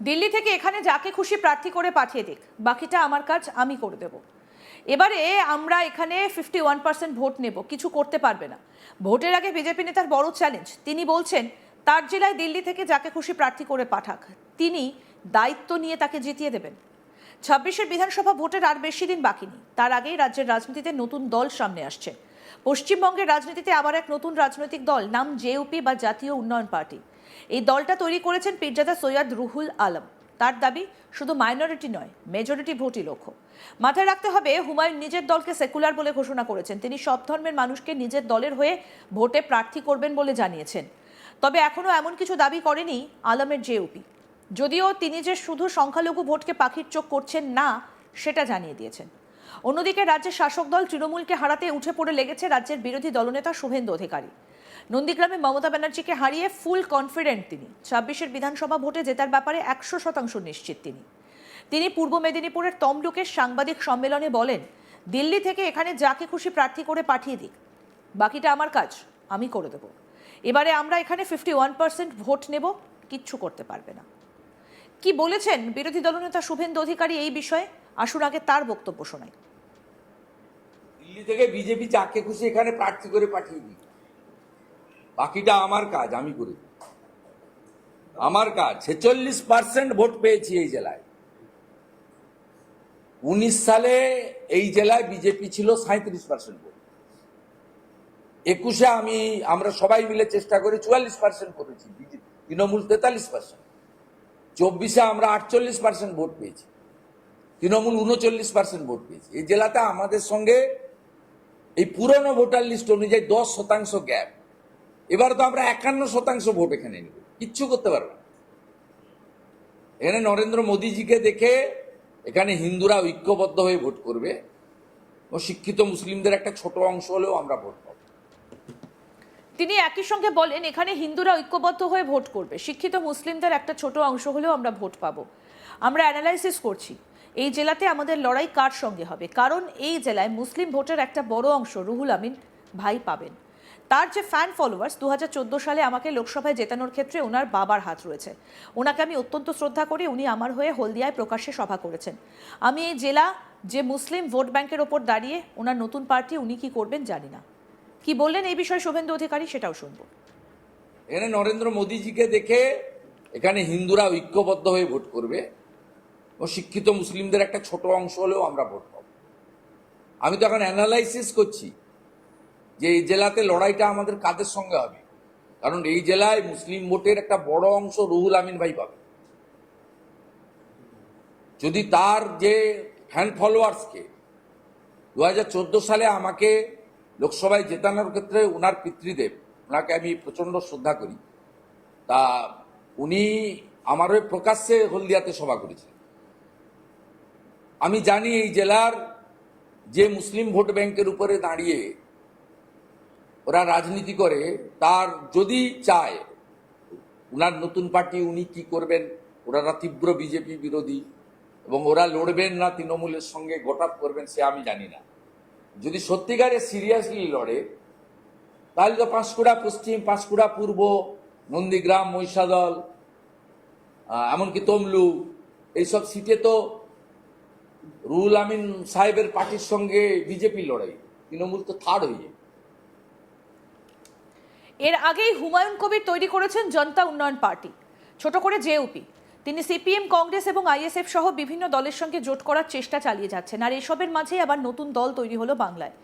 দিল্লি থেকে এখানে যাকে খুশি প্রার্থী করে পাঠিয়ে দিক, বাকিটা আমার কাজ, আমি করে দেব। এবারে আমরা এখানে ফিফটি ওয়ান পার্সেন্ট ভোট নেব, কিছু করতে পারবে না। ভোটের আগে বিজেপি নেতার বড় চ্যালেঞ্জ তিনি বলছেন, তার জেলায় দিল্লি থেকে যাকে খুশি প্রার্থী করে পাঠাক, তিনি দায়িত্ব নিয়ে তাকে জিতিয়ে দেবেন। ছাব্বিশের বিধানসভা ভোটের আর বেশি দিন বাকি নেই, তার আগেই রাজ্যের রাজনীতিতে নতুন দল সামনে আসছে। পশ্চিমবঙ্গের রাজনীতিতে আবার এক নতুন রাজনৈতিক দল, নাম জেউপি বা জাতীয় উন্নয়ন পার্টি। এই দলটা তৈরি করেছেন পীরজাদা সৈয়দ রুহুল আলম। তার দাবি, শুধু মাইনরিটি নয় মেজরিটি ভোটই লক্ষ্য। মাথায় রাখতে হবে, হুমায়ুন নিজের দলকে সেকুলার বলে ঘোষণা করেছেন। তিনি সব ধর্মের মানুষকে নিজের দলের হয়ে ভোটে প্রার্থী করবেন বলে জানিয়েছেন। তবে এখনও এমন কিছু দাবি করেনি আলমের জেইউপি যদিও তিনি যে শুধু সংখ্যালঘু ভোটকে পাখির চোখ করছেন না, সেটা জানিয়ে দিয়েছেন। অন্যদিকে রাজ্যের শাসক দল তৃণমূলকে হারাতে উঠে পড়ে লেগেছে রাজ্যের বিরোধী দলনেতা শুভেন্দু অধিকারী। নন্দীগ্রামে মমতা ব্যানার্জিকে হারিয়ে ফুল কনফিডেন্ট তিনি। ছাব্বিশের বিধানসভা ভোটে জেতার ব্যাপারে একশো শতাংশ নিশ্চিত তিনি। তিনি পূর্ব মেদিনীপুরের তমলুকের সাংবাদিক সম্মেলনে বলেন, দিল্লি থেকে এখানে যাকে খুশি প্রার্থী করে পাঠিয়ে দিক। বাকিটা আমার কাজ, আমি করে দেব। এবারে আমরা এখানে ফিফটি ওয়ান পার্সেন্ট ভোট নেব, কিচ্ছু করতে পারবে না। কি বলেছেন বিরোধী দলনেতা শুভেন্দু অধিকারী এই বিষয়ে? আসুন আগে তার বক্তব্য শোনাই। দিল্লি থেকে বিজেপি যাকে খুশি এখানে প্রার্থী করে পাঠিয়ে দিই বাকিটা আমার কাজ, আমি করি আমার কাজ, ছেচল্লিশ পার্সেন্ট ভোট পেয়েছি এই জেলায়। উনিশ সালে এই জেলায় বিজেপি ছিল সাঁত্রিশ পার্সেন্ট ভোট। একুশে আমি, আমরা সবাই মিলে চেষ্টা করে চুয়াল্লিশ পার্সেন্ট করেছি BJP তৃণমূল তেতাল্লিশ পার্সেন্ট চব্বিশে আমরা আটচল্লিশ পার্সেন্ট ভোট পেয়েছি, তৃণমূল উনচল্লিশ পার্সেন্ট ভোট পেয়েছে। এই জেলাতে আমাদের সঙ্গে এই পুরনো ভোটার লিস্ট অনুযায়ী দশ শতাংশ গ্যাপ। এবার তো আমরা একান্ন শতাংশ ভোট এখানে নেব। কিচ্ছু করতে পারব এখানে নরেন্দ্র মোদীজিকে দেখে এখানে হিন্দুরা ঐক্যবদ্ধ হয়ে ভোট করবে। ও শিক্ষিত মুসলিমদের একটা ছোট অংশ হলেও আমরা ভোট পাবো। তিনি একই সঙ্গে বলেন, এখানে হিন্দুরা ঐক্যবদ্ধ হয়ে ভোট করবে। শিক্ষিত মুসলিমদের একটা ছোট অংশ হলেও আমরা ভোট পাবো। আমরা অ্যানালাইসিস করছি। এই জেলাতে আমাদের লড়াই কার সঙ্গে হবে? কারণ এই জেলায় মুসলিম ভোটের একটা বড় অংশ রুহুল আমিন ভাই পাবেন। তার যে ফ্যান ফলোয়ার্স দু হাজার চোদ্দ সালে আমাকে লোকসভায় জেতানোর ক্ষেত্রে ওনার বাবার হাত রয়েছে। ওনাকে আমি অত্যন্ত শ্রদ্ধা করি, উনি আমার হয়ে হলদিয়ায় প্রকাশ্যে সভা করেছেন। আমি এই জেলা যে মুসলিম ভোট ব্যাংকের ওপর দাঁড়িয়ে ওনার নতুন পার্টি উনি কি করবেন জানি না। কি বললেন এই বিষয়ে শুভেন্দু অধিকারী সেটাও শুনব। এখানে নরেন্দ্র মোদীজিকে দেখে এখানে হিন্দুরা ঐক্যবদ্ধ হয়ে ভোট করবে ও শিক্ষিত মুসলিমদের একটা ছোট অংশ হলেও আমরা ভোট পাবো। আমি তো এখন অ্যানালাইসিস করছি। যে এই জেলাতে লড়াইটা আমাদের কাদের সঙ্গে হবে? কারণ এই জেলায় মুসলিম ভোটের একটা বড় অংশ রুহুল আমিন ভাই পাবে। যদি তার যে ফ্যান ফলোয়ার্সকে দু হাজার চোদ্দ সালে আমাকে লোকসভায় জেতানোর ক্ষেত্রে ওনার পিতৃদেব ওনাকে আমি প্রচণ্ড শ্রদ্ধা করি, তা উনি আমার হয়ে প্রকাশ্যে হলদিয়াতে সভা করেছেন আমি জানি এই জেলার যে মুসলিম ভোট ব্যাংকের উপরে দাঁড়িয়ে ওরা রাজনীতি করে, তার যদি চায় ওনার নতুন পার্টি উনি কি করবেন? ওনারা তীব্র বিজেপি বিরোধী এবং ওরা লড়বেন না, তৃণমূলের সঙ্গে গোটাপ করবেন সে আমি জানি না। যদি সত্যিকারে সিরিয়াসলি লড়ে, তাহলে তো পাঁশকুড়া পশ্চিম, পাঁশকুড়া পূর্ব, নন্দীগ্রাম, মহিষাদল এমনকি তমলু, এইসব সিটে তো রুহুল আমিন সাহেবের পার্টির সঙ্গে বিজেপি লড়াই, তৃণমূল তো থার্ড হয়ে যাবে এর আগেই হুমায়ুন কবির তৈরি করেছেন জনতা উন্নয়ন পার্টি, ছোট করে জেউপি তিনি সিপিএম, কংগ্রেস এবং আইএসএফ সহ বিভিন্ন দলের সঙ্গে জোট করার চেষ্টা চালিয়ে যাচ্ছেন। আর এসবের মাঝেই আবার নতুন দল তৈরি হলো বাংলায়।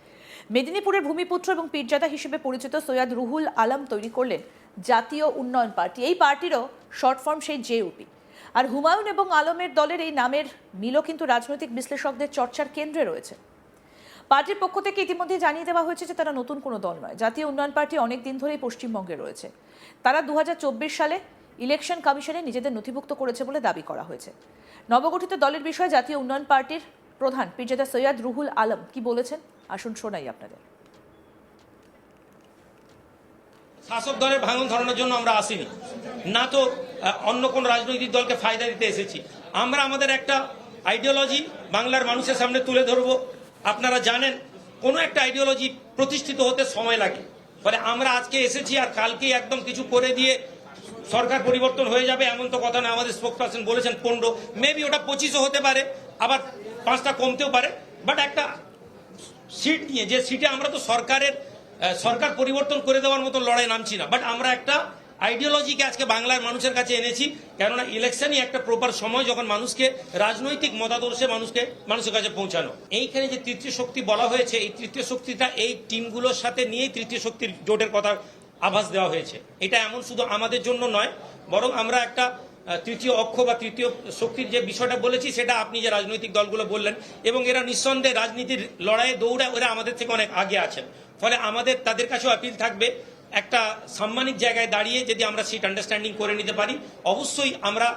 মেদিনীপুরের ভূমিপুত্র এবং পীরজাদা হিসেবে পরিচিত সৈয়দ রুহুল আলম তৈরি করলেন জাতীয় উন্নয়ন পার্টি। এই পার্টিরও শর্ট ফর্ম সেই জেউপি আর হুমায়ুন এবং আলমের দলের এই নামের মিলও কিন্তু রাজনৈতিক বিশ্লেষকদের চর্চার কেন্দ্রে রয়েছে। পার্টির পক্ষ থেকে ইতিমধ্যে জানিয়ে দেওয়া হয়েছে যে তারা নতুন কোনো দল নয়। জাতীয় উন্নয়ন পার্টি অনেক দিন ধরেই পশ্চিমবঙ্গে রয়েছে। তারা দুহাজার চব্বিশ সালে ইলেকশন কমিশনে নিজেদের নথিভুক্ত করেছে বলে দাবি করা হয়েছে। নবগঠিত দলের বিষয়ে জাতীয় উন্নয়ন পার্টির প্রধান পীরজাদা সৈয়দ রুহুল আলম কি বলেছেন? আসুন শোনাই আপনাদের। শাসক দলের ভাঙন ধরানোর জন্য আমরা আসিনি। না তো অন্য কোন রাজনৈতিক দলকে ফায়দা দিতে এসেছি। আমরা আমাদের একটা আইডিওলজি বাংলার মানুষের সামনে তুলে ধরব। আপনারা জানেন, কোনো একটা আইডিওলজি প্রতিষ্ঠিত হতে সময় লাগে। ফলে আমরা আজকে এসেছি আর কালকেই একদম কিছু করে দিয়ে সরকার পরিবর্তন হয়ে যাবে এমন তো কথা না, আমাদের স্পোক পার্সন বলেছেন পনেরো মেবি ওটা পঁচিশও হতে পারে, আবার পাঁচটা কমতেও পারে। বাট একটা সিট নিয়ে, যে সিটে আমরা তো সরকারের সরকার পরিবর্তন করে দেওয়ার মতো লড়াই নামছি না। বাট আমরা একটা আইডিওলজিকে আজকে বাংলার মানুষের কাছে এনেছি, কেননা ইলেকশনই একটা প্রপার সময় যখন মানুষকে, রাজনৈতিক মতাদর্শে মানুষকে, মানুষের কাছে পৌঁছানো। এইখানে যে তৃতীয় শক্তি বলা হয়েছে, এই তৃতীয় শক্তিটা এই টিমগুলোর সাথে নিয়েই তৃতীয় শক্তির জোটের কথা আভাস দেওয়া হয়েছে। এটা এমন শুধু আমাদের জন্য নয়, বরং আমরা একটা তৃতীয় অক্ষ বা তৃতীয় শক্তির যে বিষয়টা বলেছি, সেটা আপনি যে রাজনৈতিক দলগুলো বললেন, এবং এরা নিঃসন্দেহে রাজনীতির লড়াইয়ে দৌড়ে ওরা আমাদের থেকে অনেক আগে আছেন। ফলে আমাদের, তাদের কাছেও আপিল থাকবে। একটা সাম্মানিক জায়গায় দাঁড়িয়ে যদি আমরা সিট আন্ডারস্ট্যান্ডিং করে নিতে পারি, অবশ্যই আমরা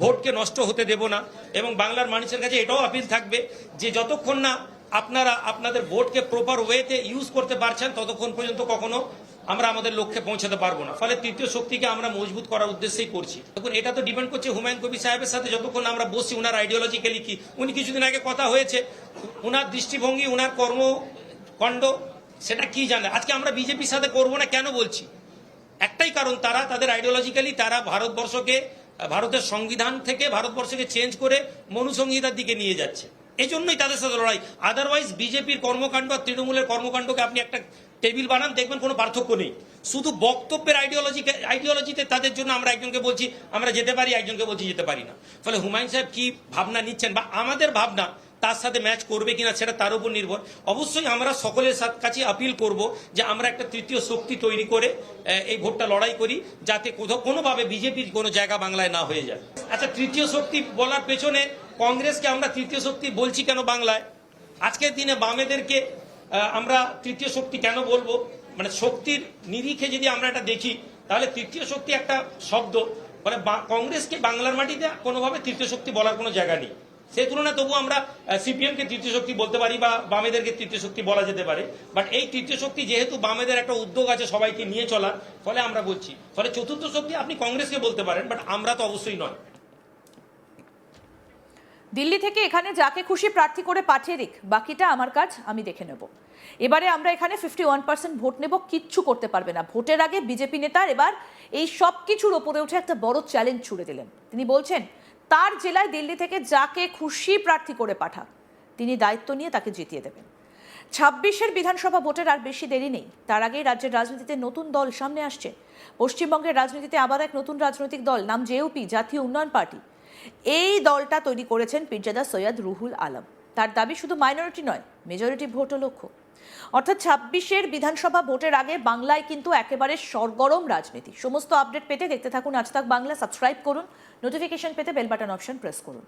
ভোটকে নষ্ট হতে দেব না। এবং বাংলার মানুষের কাছে এটাও আপিল থাকবে যে যতক্ষণ না আপনারা আপনাদের ভোটকে প্রপার ওয়েতে ইউজ করতে পারছেন, ততক্ষণ পর্যন্ত কখনো আমরা আমাদের লক্ষ্যে পৌঁছাতে পারব না। ফলে তৃতীয় শক্তিকে আমরা মজবুত করার উদ্দেশ্যেই করছি। দেখুন, এটা তো ডিপেন্ড করছে হুমায়ুন কবির সাহেবের সাথে যতক্ষণ আমরা বসছি, উনার আইডিওলজিক্যালি কি উনি কিছুদিন আগে কথা হয়েছে, উনার দৃষ্টিভঙ্গি, উনার কর্মকাণ্ড সেটা কি জানে? আজকে আমরা বিজেপির সাথে করব না কেন বলছি? একটাই কারণ, তারা তাদের আইডিওলজিক্যালি তারা ভারতবর্ষকে, ভারতের সংবিধান থেকে ভারতবর্ষকে চেঞ্জ করে মনুসংহিতার দিকে নিয়ে যাচ্ছে। এই জন্যই তাদের সাথে লড়াই। আদারওয়াইজ বিজেপির কর্মকাণ্ড আর তৃণমূলের কর্মকাণ্ডকে আপনি একটা টেবিল বানান, দেখবেন কোনো পার্থক্য নেই। শুধু বক্তব্যের আইডিওলজি আইডিওলজিতে তাদের জন্য আমরা একজনকে বলছি, আমরা যেতে পারি, একজনকে বলছি যেতে পারি না। ফলে হুমায়ুন সাহেব কি ভাবনা নিচ্ছেন? বা আমাদের ভাবনা তার সাথে ম্যাচ করবে কিনা সেটা তার উপর নির্ভর। অবশ্যই আমরা সকলের কাছে আপিল করব যে আমরা একটা তৃতীয় শক্তি তৈরি করে এই ভোটটা লড়াই করি, যাতে কোথাও কোনোভাবে বিজেপির কোনো জায়গা বাংলায় না হয়ে যায়। আচ্ছা তৃতীয় শক্তি বলার পেছনে কংগ্রেসকে আমরা তৃতীয় শক্তি বলছি কেন বাংলায়? আজকের দিনে বামেদেরকে আমরা তৃতীয় শক্তি কেন বলব? মানে শক্তির নিরিখে যদি আমরা এটা দেখি, তাহলে তৃতীয় শক্তি একটা শব্দ। মানে কংগ্রেসকে বাংলার মাটিতে কোনোভাবে তৃতীয় শক্তি বলার কোনো জায়গা নেই। সেই তুলনায় তবু আমরা সিপিএম কে তৃতীয় শক্তি বলতে পারি বা বামেদেরকে তৃতীয় শক্তি বলা যেতে পারে। বাট এই তৃতীয় শক্তি যেহেতু বামেদের একটা উদ্যোগ আছে সবাইকে নিয়ে চলার, ফলে আমরা বলছি, ফলে চতুর্থ শক্তি আপনি কংগ্রেসকে বলতে পারেন বাট আমরা তো অবশ্যই নয়। দিল্লি থেকে এখানে যাকে খুশি প্রার্থী করে পাঠিয়ে দিক, বাকিটা আমার কাজ, আমি দেখে নেব। এবারে আমরা এখানে ফিফটি ওয়ান পার্সেন্ট ভোট নেব, কিচ্ছু করতে পারবে না। ভোটের আগে বিজেপি নেতার এবার এই সব কিছুর ওপরে উঠে একটা বড় চ্যালেঞ্জ ছুড়ে দিলেন। তিনি বলছেন তার জেলায় দিল্লি থেকে যাকে খুশি প্রার্থী করে পাঠাক তিনি দায়িত্ব নিয়ে তাকে জিতিয়ে দেবেন। ছাব্বিশের বিধানসভা ভোটের আর বেশি দেরি নেই। তার আগেই রাজ্যের রাজনীতিতে নতুন দল সামনে আসছে। পশ্চিমবঙ্গের রাজনীতিতে আবার এক নতুন রাজনৈতিক দল, নাম জেউপি জাতীয় উন্নয়ন পার্টি। এই দলটা তৈরি করেছেন পিরজাদা সৈয়দ রুহুল আলম। তার দাবি শুধু মাইনরিটি নয়, মেজরিটি ভোটও লক্ষ্য। অর্থাৎ ছাব্বিশের বিধানসভা ভোটের আগে বাংলায় কিন্তু একেবারে সরগরম রাজনীতি। সমস্ত আপডেট পেতে দেখতে থাকুন আজ তাক বাংলা, সাবস্ক্রাইব করুন। নোটিফিকেশন পেতে বেল বাটন অপশন প্রেস করুন।